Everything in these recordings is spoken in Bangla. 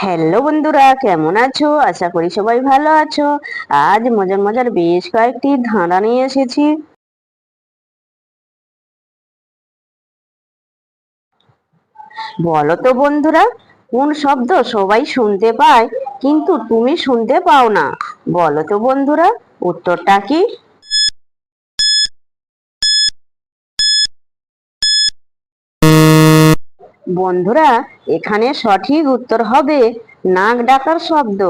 হ্যালো বন্ধুরা, কেমন আছো? আশা করি সবাই ভালো আছো। আজ মজার মজার বেশ কয়েকটি ধাঁধা নিয়ে এসেছি। বলো তো বন্ধুরা, কোন শব্দ সবাই শুনতে পায়, কিন্তু তুমি শুনতে পাও না? বলো তো বন্ধুরা, উত্তরটা কি? বন্ধুরা, এখানে সঠিক উত্তর হবে নাক ডাকার শব্দ।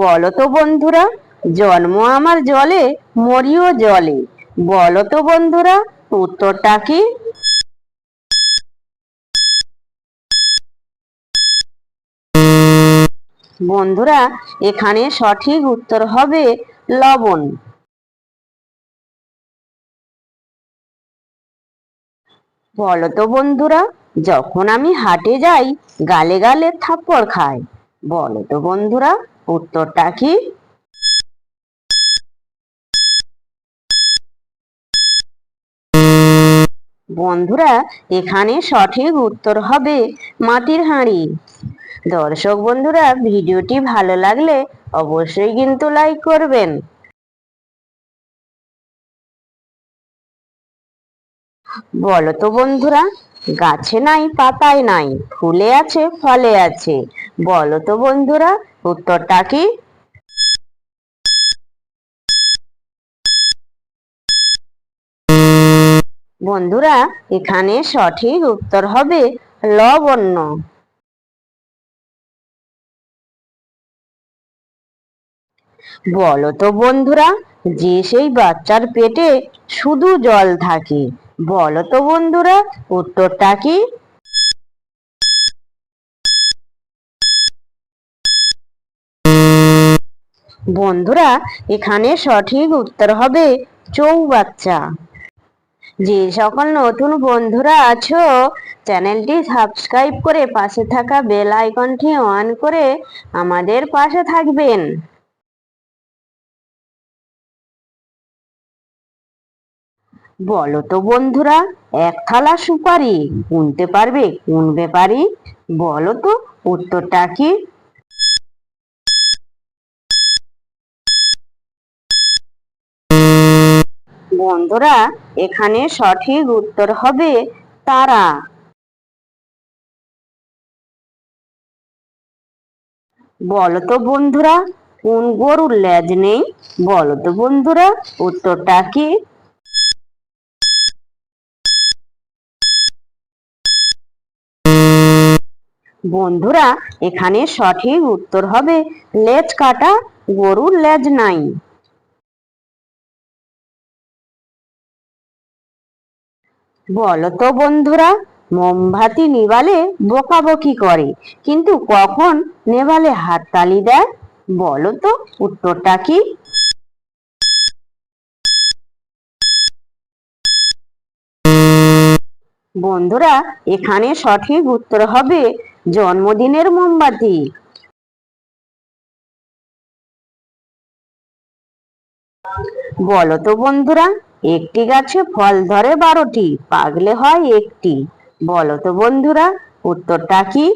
বলতো বন্ধুরা, জন্ম আমার জলে, মরিও জলে। বলতো বন্ধুরা, উত্তরটা কি? বন্ধুরা, এখানে সঠিক উত্তর হবে লবণ। বলো তো বন্ধুরা, যখন আমি হাটে যাই, গালে গালে থাপ্পড় খাই বলো তো বন্ধুরা, উত্তরটা কি? বন্ধুরা, এখানে সঠিক উত্তর হবে মাটির হাঁড়ি। দর্শক বন্ধুরা, ভিডিওটি ভালো লাগলে অবশ্যই কিন্তু লাইক করবেন। বলো তো বন্ধুরা, গাছে নাই, পাতায় নাই, ফুলে আছে, ফলে আছে। বলো তো বন্ধুরা, উত্তরটা কি? বন্ধুরা, এখানে সঠিক উত্তর হবে লবণ্য। বলো তো বন্ধুরা, যে সেই বাচ্চার পেটে শুধু জল থাকে বলো তো বন্ধুরা, উত্তরটা কি? বন্ধুরা, এখানে সঠিক উত্তর হবে চৌবাচ্চা। যে সকল নতুন বন্ধুরা আছো, চ্যানেলটি সাবস্ক্রাইব করে পাশে থাকা বেল আইকনটি অন করে আমাদের পাশে থাকবেন। বলো তো বন্ধুরা, এক থালা সুপারি গুনতে পারবে কোন ব্যাপারি? বলো তো উত্তরটা কি? বন্ধুরা, এখানে সঠিক উত্তর হবে তারা। বলো তো বন্ধুরা, কোন গরুর লেজ নেই? বলো তো বন্ধুরা, উত্তরটা কি? বন্ধুরা, এখানে সঠিক উত্তর হবে, লেজ কাটা, গরুর লেজ নাই। বলো তো বন্ধুরা, মোমবাতি নিবালে বকাবকি করে, কিন্তু কখন নেবালে হাততালি দেয়? বলতো উত্তরটা কি? বন্ধুরা, এখানে সঠিক উত্তর হবে জন্মদিনের মোমবাতি। বলতো বন্ধুরা, একটি গাছে ফল ধরে বারোটি, পাগলে হয় একটি। বলতো বন্ধুরা, উত্তরটা কি?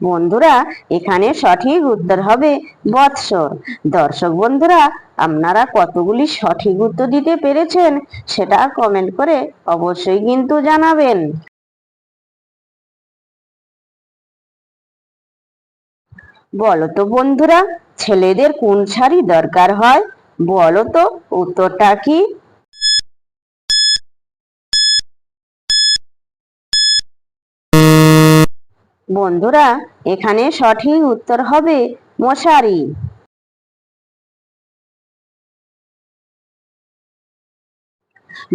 বন্ধুরা, এখানে সঠিক উত্তর হবে বৎসর। দর্শক বন্ধুরা, আপনারা কতগুলি সঠিক উত্তর দিতে পেরেছেন সেটা কমেন্ট করে অবশ্যই কিন্তু জানাবেন। বলো তো বন্ধুরা, ছেলেদের কোন শাড়ি দরকার হয়? বলো তো, উত্তরটা কি? বন্ধুরা, এখানে সঠিক উত্তর হবে মশারি।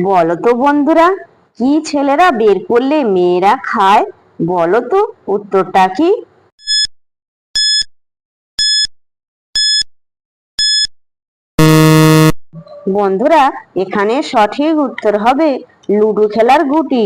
বলো তো বন্ধুরা, কি ছেলেরা বের করলে মেয়েরা খায়? বলো তো উত্তরটা কি? বন্ধুরা, এখানে সঠিক উত্তর হবে লুডো খেলার গুটি।